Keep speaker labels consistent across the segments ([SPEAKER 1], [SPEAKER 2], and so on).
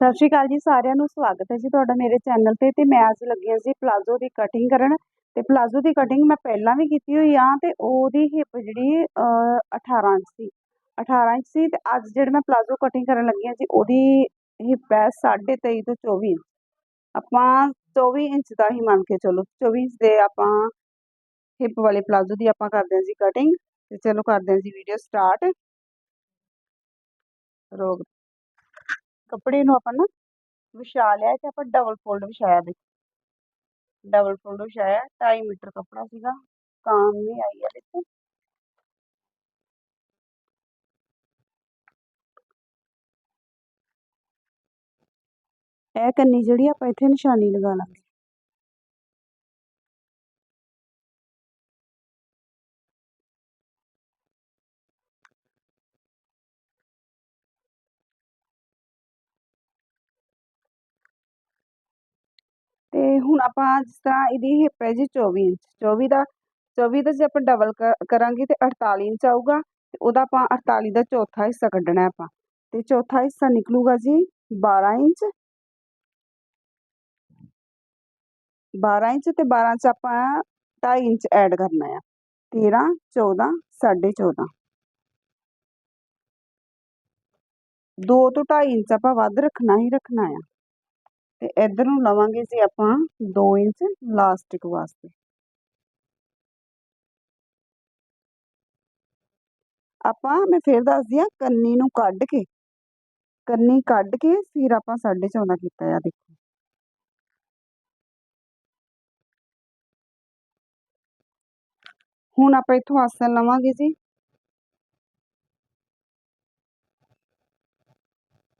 [SPEAKER 1] ਸਤਿ ਸ਼੍ਰੀ ਅਕਾਲ ਜੀ, ਸਾਰਿਆਂ ਨੂੰ ਸਵਾਗਤ ਹੈ ਜੀ ਤੁਹਾਡਾ ਮੇਰੇ ਚੈਨਲ ਤੇ ਤੇ ਮੈਂ ਅੱਜ ਲੱਗੀ ਹਾਂ ਜੀ ਪਲਾਜ਼ੋ ਦੀ ਕਟਿੰਗ ਕਰਨ। ਤੇ ਪਲਾਜ਼ੋ ਦੀ ਕਟਿੰਗ ਮੈਂ ਪਹਿਲਾਂ ਵੀ ਕੀਤੀ ਹੋਈ ਆ ਤੇ ਉਹਦੀ ਹਿੱਪ ਜਿਹੜੀ 18 ਇੰਚ ਸੀ। 18 ਇੰਚ ਸੀ ਤੇ ਅੱਜ ਜਿਹੜੇ ਮੈਂ ਪਲਾਜ਼ੋ ਕਟਿੰਗ ਕਰਨ ਲੱਗੀ ਹਾਂ ਜੀ, ਉਹਦੀ ਹਿੱਪ ਹੈ 23.5 ਤੋਂ 24 ਇੰਚ। ਆਪਾਂ 24 ਇੰਚ ਦਾ ਹੀ ਮੰਨ ਕੇ ਚਲੋ 24 ਇੰਚ ਦੇ ਆਪਾਂ ਹਿੱਪ ਵਾਲੇ ਪਲਾਜ਼ੋ ਦੀ ਆਪਾਂ ਕਰਦੇ ਹਾਂ ਜੀ ਕਟਿੰਗ ਤੇ ਚਲੋ ਕਰਦੇ ਹਾਂ ਜੀ ਵੀਡੀਓ ਸਟਾਰਟ ਰੋਕ ਕੱਪੜੇ ਨੂੰ ਆਪਾਂ ਨਾ ਵਿਛਾ ਲਿਆ ਤੇ ਆਪਾਂ ਡਬਲ ਫੋਲਡ ਵਿਛਾਇਆ ਦੇ ਡਬਲ ਫੋਲਡ ਵਿਛਾਇਆ 2.5 ਮੀਟਰ ਕੱਪੜਾ ਸੀਗਾ, ਕਾਮ ਨਹੀਂ ਆਈ ਆ ਦੇਖੋ। ਇਹ ਕੰਨੀ ਜਿਹੜੀ ਆਪਾਂ ਇੱਥੇ ਨਿਸ਼ਾਨੀ ਲਗਾ ਲਾਂਗੇ। ਹੁਣ ਆਪਾਂ ਜਿਸ ਤਰ੍ਹਾਂ ਇਹਦੀ ਹਿੱਪ ਹੈ ਜੀ 24 ਇੰਚ 24 ਦਾ 24 ਦਾ ਜੇ ਆਪਾਂ ਡਬਲ ਕਰਾਂਗੇ ਤੇ 48 ਇੰਚ ਆਊਗਾ ਤੇ ਉਹਦਾ ਆਪਾਂ 48 ਦਾ ਚੌਥਾ ਹਿੱਸਾ ਕੱਢਣਾ ਆਪਾਂ। ਤੇ ਚੌਥਾ ਹਿੱਸਾ ਨਿਕਲੂਗਾ ਜੀ 12 ਇੰਚ। 12 ਇੰਚ ਤੇ 12 ਚ ਆਪਾਂ 2.5 ਇੰਚ ਐਡ ਕਰਨਾ ਆ। 13 14 14.5 2 ਤੋਂ 2.5 ਇੰਚ ਆਪਾਂ ਵੱਧ ਰੱਖਣਾ ਹੀ ਰੱਖਣਾ ਆ। ਤੇ ਇਧਰ ਨੂੰ ਲਵਾਂਗੇ ਜੀ ਆਪਾਂ 2 ਇੰਚ ਲਾਸਟਿਕ ਵਾਸਤੇ। ਆਪਾਂ, ਮੈਂ ਫੇਰ ਦੱਸਦੀ ਆ ਕੰਨੀ ਨੂੰ ਕੱਢ ਕੇ, ਕੰਨੀ ਕੱਢ ਕੇ ਫਿਰ ਆਪਾਂ 14.5 ਕੀਤਾ ਆ ਦੇਖੋ। ਹੁਣ ਆਪਾਂ ਇੱਥੋਂ ਆਸਨ ਲਵਾਂਗੇ ਜੀ।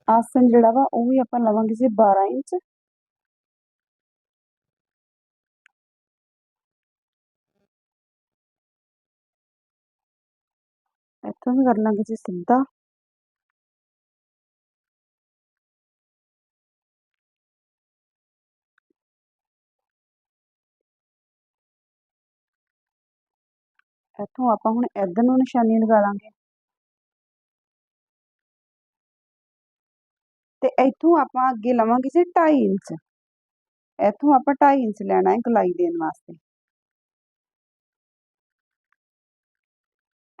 [SPEAKER 1] ਆਸਨ ਜਿਹੜਾ ਵਾ, ਉਹ ਵੀ ਆਪਾਂ ਲਵਾਂਗੇ ਜੀ 12 ਇੰਚ। ਇੱਥੋਂ ਵੀ ਕਰ ਲਾਂਗੇ ਜੀ ਸਿੱਧਾ ਇੱਥੋਂ ਆਪਾਂ ਹੁਣ ਇੱਧਰ ਨੂੰ ਨਿਸ਼ਾਨੀ ਲਗਾ ਲਾਂਗੇ ਤੇ ਇੱਥੋਂ ਆਪਾਂ ਅੱਗੇ ਲਵਾਂਗੇ ਜੀ 2.5 ਇੰਚ। ਇੱਥੋਂ ਆਪਾਂ 2.5 ਇੰਚ ਲੈਣਾ ਹੈ ਗਲਾਈ ਦੇਣ ਵਾਸਤੇ।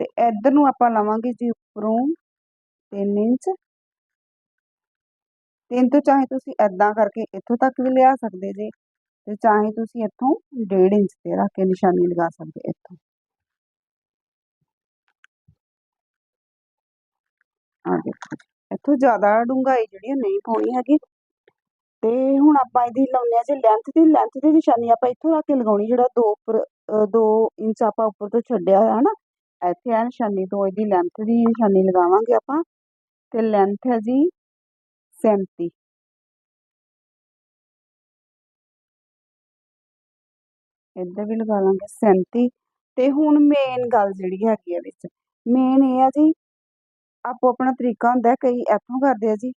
[SPEAKER 1] ਤੇ ਇੱਧਰ ਨੂੰ ਆਪਾਂ ਲਵਾਂਗੇ ਜੀ ਉੱਪਰੋਂ 3 ਇੰਚ। ਤਿੰਨ ਤੋਂ ਚਾਹੇ ਤੁਸੀਂ ਐਦਾਂ ਕਰਕੇ ਇੱਥੋਂ ਤੱਕ ਵੀ ਲਿਆ ਸਕਦੇ ਜੇ, ਤੇ ਚਾਹੇ ਤੁਸੀਂ ਇੱਥੋਂ 1.5 ਇੰਚ ਤੇ ਰੱਖ ਕੇ ਨਿਸ਼ਾਨੀ ਲਗਾ ਸਕਦੇ ਇੱਥੋਂ। ਆ ਦੇਖੋ ਇੱਥੋਂ ਜ਼ਿਆਦਾ ਡੂੰਘਾਈ ਜਿਹੜੀ ਨਹੀਂ ਪਾਉਣੀ ਹੈਗੀ। ਤੇ ਹੁਣ ਆਪਾਂ ਇਹਦੀ ਲਾਉਣੇ ਆ ਜੇ ਲੈਂਥ ਦੀ ਲੈਂਥ ਦੀ ਨਿਸ਼ਾਨੀ ਆਪਾਂ ਇੱਥੋਂ ਰੱਖ ਕੇ ਲਗਾਉਣੀ, ਜਿਹੜਾ 2 ਉੱਪਰ 2 ਇੰਚ ਆਪਾਂ ਉੱਪਰ ਤੋਂ ਛੱਡਿਆ ਹੋਇਆ ਹੈ ਨਾ ਇੱਥੇ ਆ, ਨਿਸ਼ਾਨੀ ਤੋਂ ਇਹਦੀ ਲੈਂਥ ਦੀ ਨਿਸ਼ਾਨੀ ਲਗਾਵਾਂਗੇ ਆਪਾਂ ਤੇ ਲੈਂਥ ਹੈ ਜੀ 37 ਇੱਧਰ ਵੀ ਲਗਾ ਲਾਂਗੇ 37 ਤੇ ਹੁਣ ਮੇਨ ਗੱਲ ਜਿਹੜੀ ਹੈਗੀ ਆ ਵਿੱਚ ਮੇਨ ਇਹ ਆ ਜੀ ਆਪੋ ਆਪਣਾ ਤਰੀਕਾ ਹੁੰਦਾ ਕਈ ਇੱਥੋਂ ਕਰਦੇ ਆ ਜੀ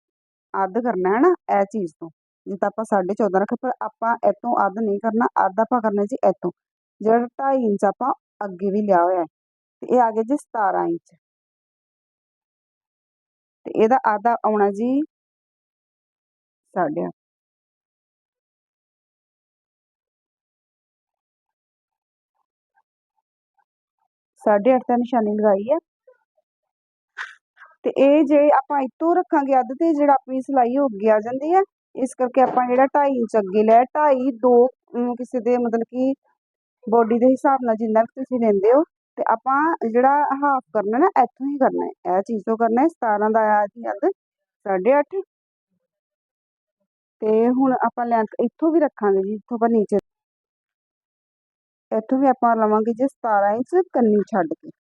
[SPEAKER 1] ਅੱਧ ਕਰਨਾ ਹੈ ਨਾ, ਇਹ ਚੀਜ਼ ਤੋਂ। ਜੇ ਤਾਂ ਆਪਾਂ 14.5 ਰੱਖ ਪਰ ਆਪਾਂ ਇੱਥੋਂ ਅੱਧ ਨਹੀਂ ਕਰਨਾ, ਅੱਧ ਆਪਾਂ ਕਰਨਾ ਜੀ ਇੱਥੋਂ। ਜਿਹੜਾ 2.5 ਇੰਚ ਆਪਾਂ ਅੱਗੇ ਵੀ ਲਿਆ ਹੋਇਆ ਤੇ ਇਹ ਆ ਗਿਆ ਜੀ 17 ਇੰਚ। ਤੇ ਇਹਦਾ ਆਦਾ ਆਉਣਾ ਜੀ 8.5 ਸਾਢੇ 8 ਦਾ ਨਿਸ਼ਾਨੀ ਲਗਾਈ ਹੈ ਤੇ ਇਹ ਜੇ ਆਪਾਂ ਇੱਥੋਂ ਰੱਖਾਂਗੇ ਅੱਧ ਤੇ ਜਿਹੜਾ ਆਪਣੀ ਸਿਲਾਈ ਹੋ ਅੱਗੇ ਆ ਜਾਂਦੀ ਹੈ ਇਸ ਕਰਕੇ ਆਪਾਂ ਜਿਹੜਾ 2.5 ਇੰਚ ਅੱਗੇ ਲੈ 2.5 2 ਕਿਸੇ ਦੇ ਮਤਲਬ ਕਿ ਬੋਡੀ ਦੇ ਹਿਸਾਬ ਨਾਲ ਜਿੰਨਾ ਵੀ ਤੁਸੀਂ ਲੈਂਦੇ ਹੋ ਤੇ ਆਪਾਂ ਜਿਹੜਾ ਹਾਫ ਕਰਨਾ ਨਾ, ਇੱਥੋਂ ਹੀ ਕਰਨਾ ਹੈ। ਇਹ ਚੀਜ਼ ਤੋਂ ਕਰਨਾ ਹੈ 17 ਦਾ ਆਇਆ ਜੀ ਅੱਧ 8.5 ਤੇ ਹੁਣ ਆਪਾਂ ਲੈਂਥ ਇੱਥੋਂ ਵੀ ਰੱਖਾਂਗੇ ਜੀ, ਇੱਥੋਂ ਆਪਾਂ ਨੀਚੇ। ਇੱਥੋਂ ਵੀ ਆਪਾਂ ਲਵਾਂਗੇ ਜੀ 17 ਇੰਚ ਕੰਨੀ ਛੱਡ ਕੇ।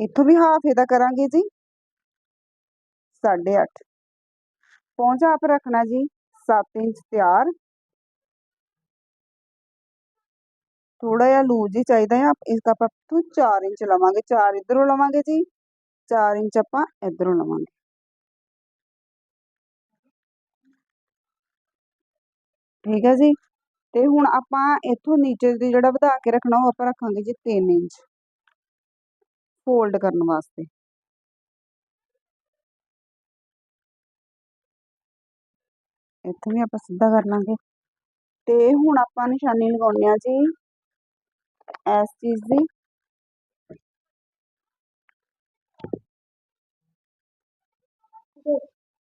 [SPEAKER 1] ਇੱਥੋਂ ਵੀ ਹਾਫ ਇਹਦਾ ਕਰਾਂਗੇ ਜੀ 8.5 ਪਹੁੰਚਾ ਆਪ ਰੱਖਣਾ ਜੀ 7 ਇੰਚ ਤਿਆਰ। ਥੋੜਾ ਜਿਹਾ ਲੂਜ ਹੀ ਚਾਹੀਦਾ ਹੈ। ਇਸ ਦਾ ਆਪਾਂ ਤੋਂ 4 ਇੰਚ ਲਵਾਂਗੇ। 4 ਇਧਰੋਂ ਲਵਾਂਗੇ ਜੀ। 4 ਇੰਚ ਆਪਾਂ ਇਧਰੋਂ ਲਵਾਂਗੇ। ਠੀਕ ਹੈ ਜੀ। ਤੇ ਹੁਣ ਆਪਾਂ ਇੱਥੋਂ ਨੀਚੇ ਦੀ ਜਿਹੜਾ ਵਧਾ ਕੇ ਰੱਖਣਾ, ਉਹ ਆਪਾਂ ਰੱਖਾਂਗੇ ਜੀ 3 ਇੰਚ। ਫੋਲਡ ਕਰਨ ਵਾਸਤੇ। ਇੱਥੇ ਵੀ ਆਪਾਂ ਸਿੱਧਾ ਕਰ ਲਾਂਗੇ। ਤੇ ਹੁਣ ਆਪਾਂ ਨਿਸ਼ਾਨੀ ਲਗਾਉਣੀ ਆ ਜੀ। ਇਸ ਚੀਜ਼ ਦੀ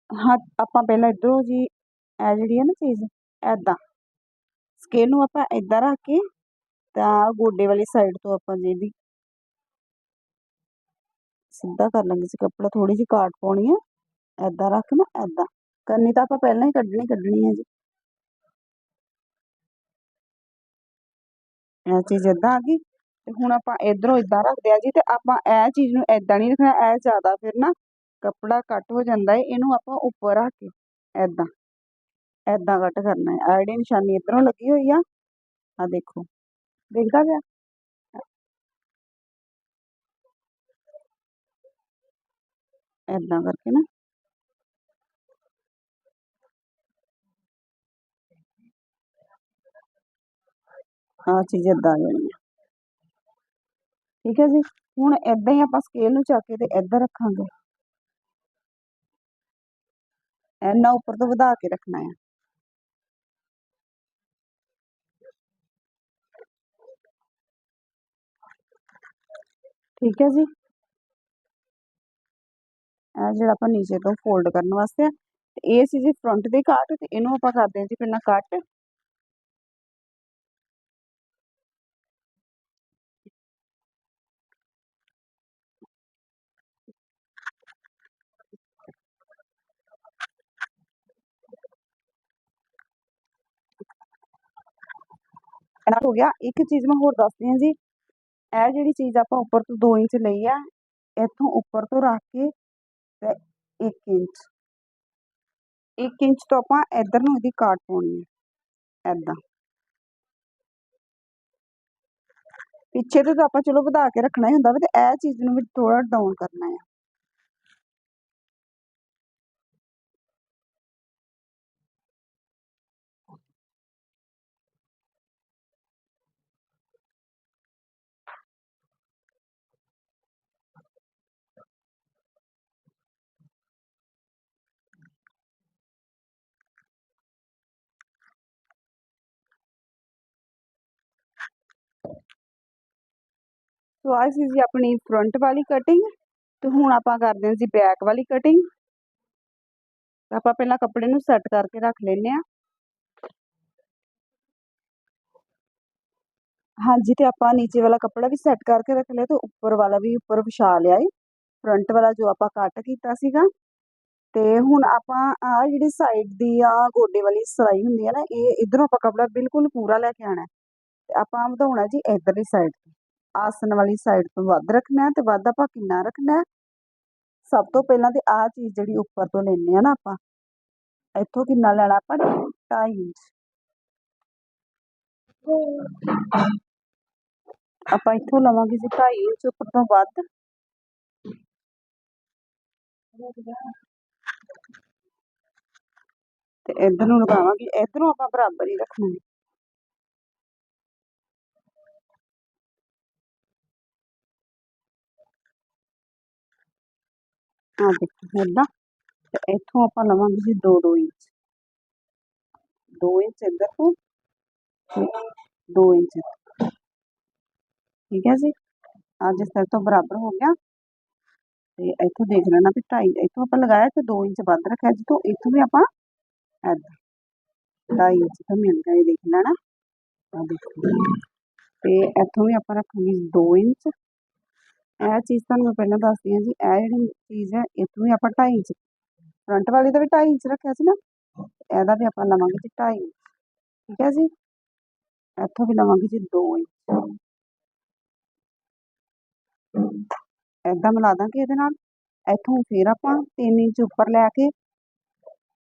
[SPEAKER 1] ਹਾਂ ਆਪਾਂ ਪਹਿਲਾਂ ਇੱਧਰੋਂ ਜੀ ਇਹ ਜਿਹੜੀ ਹੈ ਨਾ ਚੀਜ਼ ਐਦਾਂ ਸਕੇਲ ਨੂੰ ਆਪਾਂ ਏਦਾਂ ਰੱਖ ਕੇ ਤਾਂ ਗੋਡੇ ਵਾਲੀ ਸਾਈਡ ਤੋਂ ਆਪਾਂ ਜਿਹਦੀ ਸਿੱਧਾ ਕਰ ਲਾਂਗੇ ਸੀ ਕੱਪੜਾ ਥੋੜੀ ਜਿਹੀ ਕਾਟ ਪਾਉਣੀ ਹੈ ਐਦਾਂ ਰੱਖ ਨਾ ਐਦਾਂ ਕਰਨੀ ਤਾਂ ਆਪਾਂ ਪਹਿਲਾਂ ਹੀ ਕੱਢਣੀ ਕੱਢਣੀ ਹੈ ਜੀ ਇਹ ਚੀਜ਼ ਏਦਾਂ ਆ ਗਈ ਤੇ ਹੁਣ ਆਪਾਂ ਇਧਰੋਂ ਇਦਾਂ ਰੱਖਦੇ ਆ ਜੀ ਤੇ ਆਪਾਂ ਇਹ ਚੀਜ਼ ਨੂੰ ਏਦਾਂ ਨਹੀਂ ਰੱਖਣਾ, ਇਹ ਜ਼ਿਆਦਾ ਫਿਰ ਨਾ ਕੱਪੜਾ ਕੱਟ ਹੋ ਜਾਂਦਾ ਹੈ ਇਹਨੂੰ ਆਪਾਂ ਉੱਪਰ ਰੱਖ ਕੇ ਐਦਾਂ ਐਦਾਂ ਕੱਟ ਕਰਨਾ ਹੈ ਆ ਜਿਹੜੀ ਨਿਸ਼ਾਨੀ ਇਧਰੋਂ ਲੱਗੀ ਹੋਈ ਆ ਆ ਦੇਖੋ, ਦਿਖਦਾ ਪਿਆ? ਐਦਾਂ ਕਰਕੇ ਨਾ ਆ ਚੀਜ਼ ਏਦਾਂ ਜਾਣੀ ਹੈ ਠੀਕ ਹੈ ਜੀ? ਹੁਣ ਏਦਾਂ ਹੀ ਆਪਾਂ ਸਕੇਲ ਨੂੰ ਚੱਕ ਕੇ ਤੇ ਇੱਧਰ ਰੱਖਾਂਗੇ। ਇੰਨਾ ਉੱਪਰ ਤੋਂ ਵਧਾ ਕੇ ਰੱਖਣਾ ਹੈ ਠੀਕ ਹੈ ਜੀ? ਇਹ ਜਿਹੜਾ ਆਪਾਂ ਨੀਚੇ ਤੋਂ ਫੋਲਡ ਕਰਨ ਵਾਸਤੇ ਤੇ ਇਹ ਸੀ ਜੀ ਫਰੰਟ ਦੇ ਕਾਟ ਤੇ ਇਹਨੂੰ ਆਪਾਂ ਕਰਦੇ ਹਾਂ ਜੀ ਪਹਿਲਾਂ ਕੱਟ ਇਹਨਾਂ ਹੋ ਗਿਆ। ਇੱਕ ਚੀਜ਼ ਮੈਂ ਹੋਰ ਦੱਸਦੀ ਹਾਂ ਜੀ। ਇਹ ਜਿਹੜੀ ਚੀਜ਼ ਆਪਾਂ ਉੱਪਰ ਤੋਂ 2 ਇੰਚ ਲਈ ਆ, ਇੱਥੋਂ ਉੱਪਰ ਤੋਂ ਰੱਖ ਕੇ ਤੇ 1 ਇੰਚ। 1 ਇੰਚ ਤੋਂ ਆਪਾਂ ਇੱਧਰ ਨੂੰ ਇਹਦੀ ਕਾਟ ਪਾਉਣੀ ਹੈ ਐਦਾਂ ਪਿੱਛੇ ਤੋਂ ਤਾਂ ਆਪਾਂ ਚਲੋ ਵਧਾ ਕੇ ਰੱਖਣਾ ਹੀ ਹੁੰਦਾ ਵਾ ਤੇ ਇਹ ਚੀਜ਼ ਨੂੰ ਵੀ ਥੋੜਾ ਡਾਊਨ ਕਰਨਾ ਹੈ ਸੋ ਆ ਸੀ ਜੀ ਆਪਣੀ ਫਰੰਟ ਵਾਲੀ ਕਟਿੰਗ ਤੇ ਹੁਣ ਆਪਾਂ ਕਰਦੇ ਹਾਂ ਜੀ ਬੈਕ ਵਾਲੀ ਕਟਿੰਗ ਆਪਾਂ ਪਹਿਲਾਂ ਕੱਪੜੇ ਨੂੰ ਸੈੱਟ ਕਰਕੇ ਰੱਖ ਲੈਨੇ ਆ ਹਾਂਜੀ, ਤੇ ਆਪਾਂ ਨੀਚੇ ਵਾਲਾ ਕੱਪੜਾ ਵੀ ਸੈੱਟ ਕਰਕੇ ਰੱਖ ਲਿਆ ਤੇ ਉੱਪਰ ਵਾਲਾ ਵੀ ਉੱਪਰ ਵਿਛਾ ਲਿਆ ਏ ਫਰੰਟ ਵਾਲਾ ਜੋ ਆਪਾਂ ਕੱਟ ਕੀਤਾ ਸੀਗਾ। ਤੇ ਹੁਣ ਆਪਾਂ ਆ ਜਿਹੜੀ ਸਾਈਡ ਦੀ ਆ ਗੋਡੇ ਵਾਲੀ ਸਲਾਈ ਹੁੰਦੀ ਆ ਨਾ, ਇਹ ਇਧਰੋਂ ਆਪਾਂ ਕੱਪੜਾ ਬਿਲਕੁਲ ਪੂਰਾ ਲੈ ਕੇ ਆਣਾ ਤੇ ਆਪਾਂ ਵਧਾਉਣਾ ਜੀ ਇਧਰਲੀ ਸਾਈਡ ਆਸਣ ਵਾਲੀ ਸਾਈਡ ਤੋਂ ਵੱਧ ਰੱਖਣਾ ਤੇ ਵੱਧ ਆਪਾਂ ਕਿੰਨਾ ਰੱਖਣਾ ਸਭ ਤੋਂ ਪਹਿਲਾਂ ਤੇ ਆਹ ਚੀਜ਼ ਜਿਹੜੀ ਉੱਪਰ ਤੋਂ ਲੈਣੇ ਆ ਨਾ ਆਪਾਂ, ਇੱਥੋਂ ਕਿੰਨਾ ਲੈਣਾ ਆਪਾਂ? 2.5 ਇੰਚ। ਆਪਾਂ ਇੱਥੋਂ ਲਵਾਂਗੇ ਜੀ 2.5 ਇੰਚ, ਉੱਪਰ ਤੋਂ ਵੱਧ। ਤੇ ਇਧਰ ਨੂੰ ਲਗਾਵਾਂਗੇ, ਇਧਰੋਂ ਆਪਾਂ ਬਰਾਬਰ ਹੀ ਰੱਖਣਾ ਹੈ। ਆ ਦੇਖੋ ਇਦਾਂ ਤੇ ਇੱਥੋਂ ਆਪਾਂ ਲਵਾਂਗੇ ਜੀ 2-2 ਇੰਚ। 2 ਇੰਚ ਇੱਧਰ ਤੋਂ 2 ਇੰਚ ਠੀਕ ਹੈ ਜੀ? ਅੱਜ ਇਸ ਤਰ੍ਹਾਂ ਤੋਂ ਬਰਾਬਰ ਹੋ ਗਿਆ। ਤੇ ਇੱਥੋਂ ਦੇਖ ਲੈਣਾ ਵੀ 2.5 ਇੱਥੋਂ ਆਪਾਂ ਲਗਾਇਆ ਤੇ 2 ਇੰਚ ਵੱਧ ਰੱਖਿਆ ਜੀ ਤੋਂ ਇੱਥੋਂ ਵੀ ਆਪਾਂ ਐਦਾਂ 2.5 ਇੰਚ ਤੋਂ ਮਿਲ ਗਿਆ, ਇਹ ਦੇਖ ਲੈਣਾ। ਆ ਦੇਖੋ। ਤੇ ਇੱਥੋਂ ਵੀ ਆਪਾਂ ਰੱਖਾਂਗੇ 2 ਇੰਚ। ਇਹ ਚੀਜ਼ ਤੁਹਾਨੂੰ ਮੈਂ ਪਹਿਲਾਂ ਦੱਸਦੀ ਹਾਂ ਜੀ, ਇਹ ਜਿਹੜੀ ਚੀਜ਼ ਹੈ, ਇਥੋਂ ਵੀ ਆਪਾਂ 2.5 ਇੰਚ ਫਰੰਟ ਵਾਲੀ ਦਾ ਵੀ 2.5 ਇੰਚ ਰੱਖਿਆ ਸੀ ਨਾ, ਇਹਦਾ ਵੀ ਆਪਾਂ ਲਵਾਂਗੇ ਜੀ 2.5 ਠੀਕ ਹੈ ਜੀ? ਇੱਥੋਂ ਵੀ ਲਵਾਂਗੇ ਜੀ 2 ਇੰਚ। ਐਦਾਂ ਮਿਲਾ ਦਾਂਗੇ ਇਹਦੇ ਨਾਲ, ਇੱਥੋਂ ਫੇਰ ਆਪਾਂ 3 ਇੰਚ ਉੱਪਰ ਲੈ ਕੇ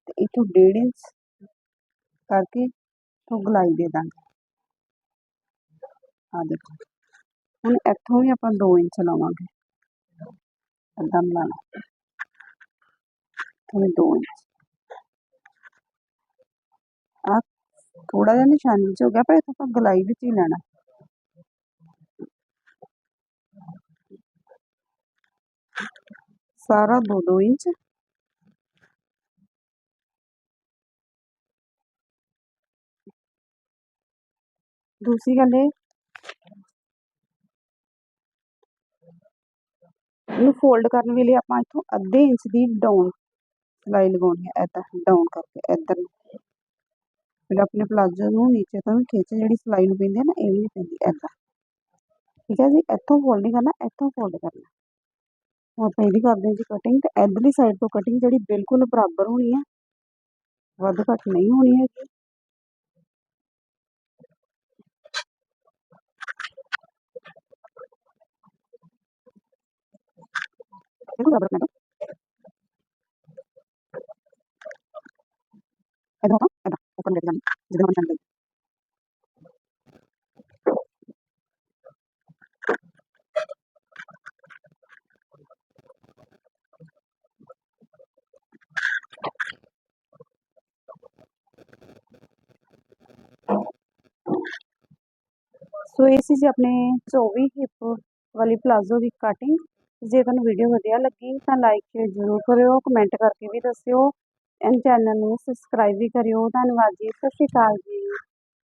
[SPEAKER 1] ਤੇ ਇਥੋਂ 1.5 ਇੰਚ ਕਰਕੇ ਤੋਂ ਗਲਾਈ ਦੇ ਦਾਂਗੇ। ਆ ਦੇਖੋ। हम इतों ही अपना दो इंच लावे दम लाना। दो इंच। थोड़ा जा निशानी हो गया, पर इतना गलाई बच ही लैना। सारा दो दो इंच। दूसरी गल ਇਹਨੂੰ ਫੋਲਡ ਕਰਨ ਵੇਲੇ ਆਪਾਂ ਇੱਥੋਂ ਅੱਧੇ ਇੰਚ ਦੀ ਡਾਊਨ ਸਿਲਾਈ ਲਗਾਉਣੀ ਹੈ ਇੱਦਾਂ ਡਾਊਨ ਕਰਕੇ ਇੱਧਰ ਫਿਰ ਆਪਣੇ ਪਲਾਜ਼ੋ ਨੂੰ ਨੀਚੇ ਤੋਂ ਖਿੱਚ, ਜਿਹੜੀ ਸਿਲਾਈ ਨੂੰ ਪੈਂਦੀ ਹੈ ਨਾ, ਇਹ ਵੀ ਪੈਂਦੀ ਇੱਦਾਂ ਠੀਕ ਹੈ ਜੀ, ਇੱਥੋਂ ਫੋਲਡ ਨਹੀਂ ਕਰਨਾ, ਇੱਥੋਂ ਫੋਲਡ ਕਰਨਾ। ਹੁਣ ਆਪਾਂ ਇਹਦੀ ਕਰਦੇ ਹਾਂ ਜੀ ਕਟਿੰਗ ਤੇ ਇੱਧਰਲੀ ਸਾਈਡ ਤੋਂ ਕਟਿੰਗ ਜਿਹੜੀ ਬਿਲਕੁਲ ਬਰਾਬਰ ਹੋਣੀ ਹੈ, ਵੱਧ ਘੱਟ ਨਹੀਂ ਹੋਣੀ ਹੈਗੀ। ਬਿਲਕੁਲ ਬਰਾਬਰ ਕਰਨਾ ਇੱਧਰ ਆਪਾਂ ਇੱਦਾਂ ਉੱਪਰ ਲੈ ਕੇ ਜਾਣਾ ਜਿੱਦਾਂ ਮਨ ਚਾਹੁੰਦਾ ਸੋ ਇਹ ਸੀ ਜੀ ਆਪਣੇ 24 ਹਿੱਪ ਵਾਲੀ ਪਲਾਜ਼ੋ ਦੀ ਕਟਿੰਗ ਜੇ ਤੁਹਾਨੂੰ ਵੀਡੀਓ ਵਧੀਆ ਲੱਗੀ ਤਾਂ ਲਾਈਕ ਸ਼ੇਅਰ ਜ਼ਰੂਰ ਕਰਿਓ ਕਮੈਂਟ ਕਰਕੇ ਵੀ ਦੱਸਿਓ। ਐਂਡ ਚੈਨਲ ਨੂੰ ਸਬਸਕ੍ਰਾਈਬ ਵੀ ਕਰਿਓ। ਧੰਨਵਾਦ ਜੀ, ਸਤਿ ਸ਼੍ਰੀ ਅਕਾਲ ਜੀ।